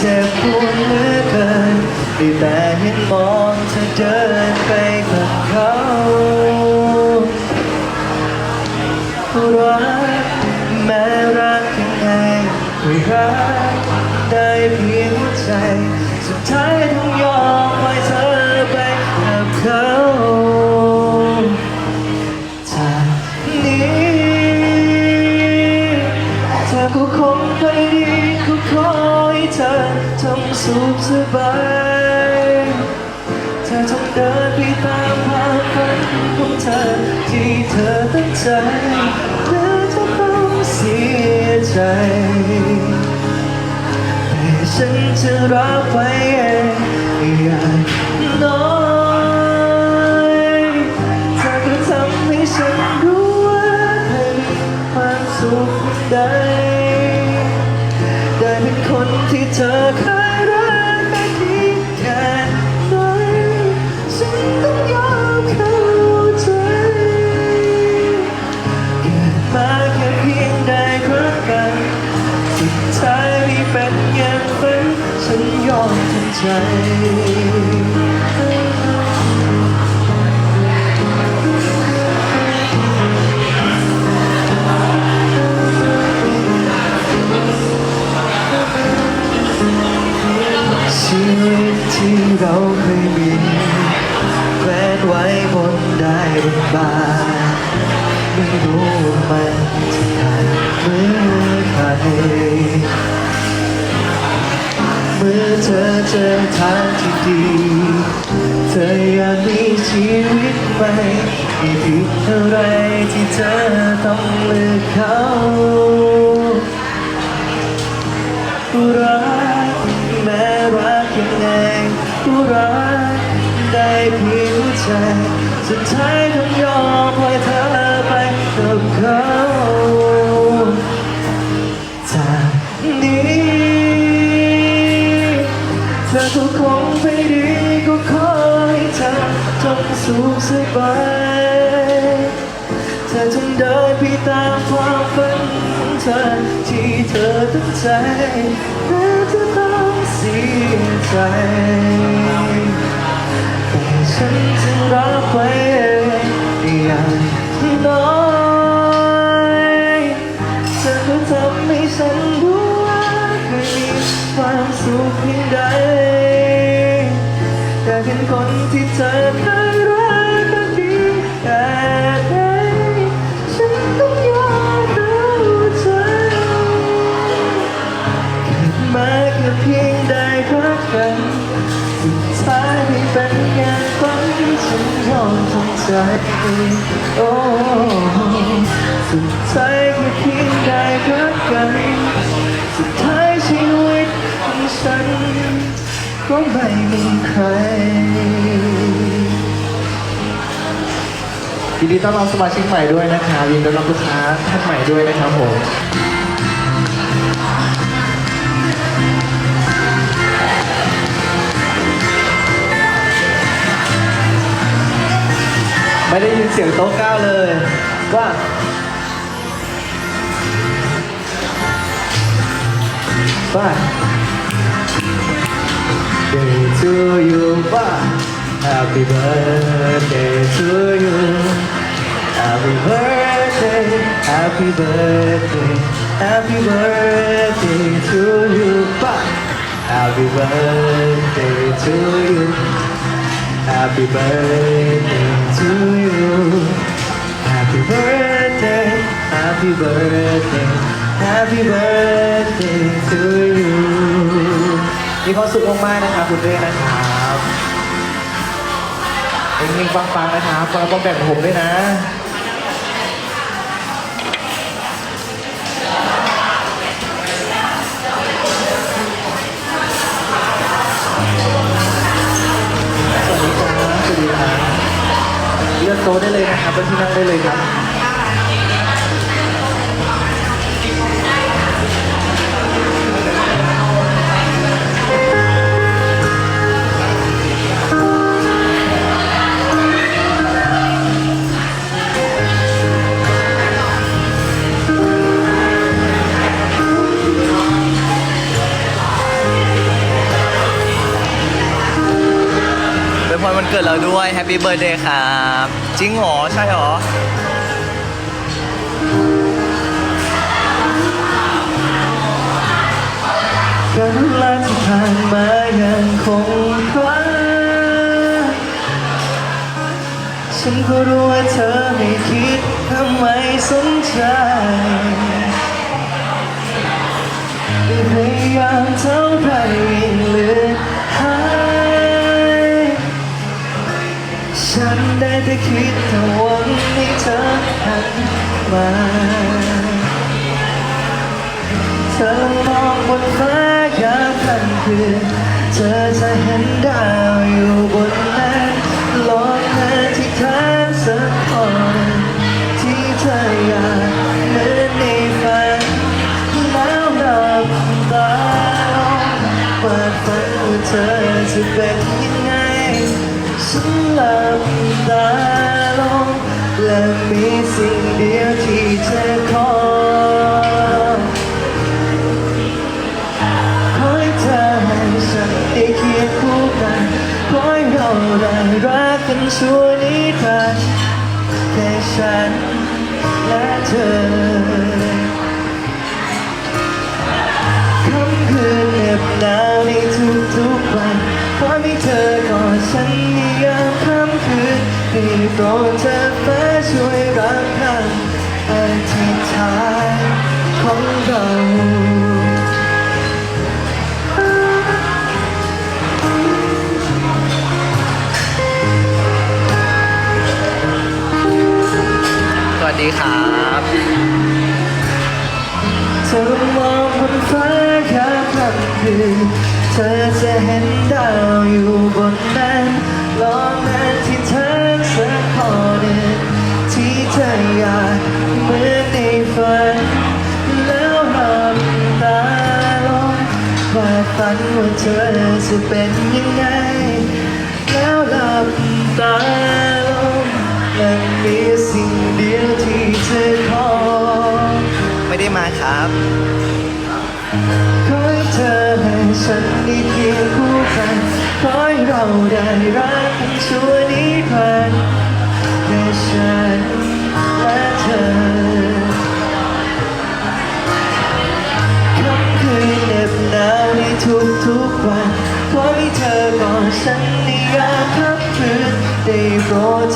เจ็บปวดเหลือเกินได้แต่เห็นมองเธอเดินไปกับเขารักแม้รักยังไงก็รักได้เพียงใจ สุดท้ายต้องยอมปล่อยเธอไป สุขสบายเธอต้องเดินไปตามความฝันของเธอที่เธอตั้งใจหรือจะต้องเสียใจแต่ฉันจะรับไว้เองอย่างน้อยเธอก็ทำให้ฉันรู้ว่าเธอมีความสุขได้ได้เป็นคนที่เธอเคย ฉันยอมทำใจ ชีวิตที่เราเคยมีแขวนไว้บนได้บนบาไม่รู้ว่ามันจะขาดเมื่อใคร เมื่อเธอเจอทางที่ดี เธออยากมีชีวิตใหม่มีผิดอะไรที่เธอต้องเลือกเขารักแม้รักยังไงก็รักได้เพียงหัวใจสุดท้ายต้องยอมปล่อยเธอไปกับเขา คงไปดีก็ขอให้เธอจงสุขสบายเธอจงเดินไปตามความฝันของเธอที่เธอตั้งใจแม้จะต้องเสียใจแต่ฉันจะรับไว้ คนที่เธอเคยรักกันดีแค่ไหนฉันต้องยอมรู้ใจเกิดมาแค่เพียงได้รักกันสุดท้ายไม่เป็นอย่างฝันฉันยอมทำใจโอ้สุดท้ายแค่เพียงได้รักกันสุดท้ายชีวิตของฉัน ก็ไม่มีใครยินดีต้อนรับสมาชิกใหม่ด้วยนะครับยินดีต้อนรับลูกค้าท่านใหม่ด้วยนะครับผมไม่ได้ยินเสียงโต๊ะก้าวเลย ว่าว่า to you ว่า Happy birthday to you Happy birthday Happy birthday Happy birthday to you ว่า Happy birthday to you Happy birthday to you Happy birthday Happy birthday Happy birthday to you มีความสุขมากๆนะครับคุณเร่นะครับเฮงๆปังๆนะครับฟังต้องแบ่งผมด้วยนะสวัสดีครับสวัสดีครับเลือกโต๊ะได้เลยนะครับเป็นที่นั่งได้เลยครับ กิดเราด้วยแฮปปี้เบิร์ดเดย์ครับจริงเหรอ ใช่เหรอ กันและที่ผ่านมายังคงคว้าฉันก็รู้ว่าเธอไม่คิดทำไมสนใจพยายามเท่าไร ฉันได้แต่คิดแต่หวังให้เธอหันมา เธอมองบนฟ้ายามค่ำคืนเธอจะเห็นดาวอยู่บน ชั่วนิรันดร์แค่ฉันและเธอค่ำคืนเหน็บหนาวในทุกๆวันขอให้เธอกอดฉันในยามค่ำคืนได้โปรดเธอฟ้าช่วยรักกันอธิษฐานของเรา วัสดีครับเธอมองบนฟ้ายามค่ำคืนเธอจะเห็นดาวอยู่บนนั้นลองอธิษฐานสักข้อหนึ่งที่เธออยากเหมือนในฝัน แล้วหลับตาลงว่าฝันว่าเธอจะเป็นยังไง แล้วหลับตาลงและมีสิ่ง ดียวที่เธอขอไม่ได้มาครับขอให้เธอให้ฉันได้เคียงคู่กันขอให้เราได้รักกันชั่วนิรันดร์แค่ฉันและเธอค่ำคืนเหน็บหนาวในทุกๆวันขอให้เธอกอดฉันในยามค่ำคืนได้โปรด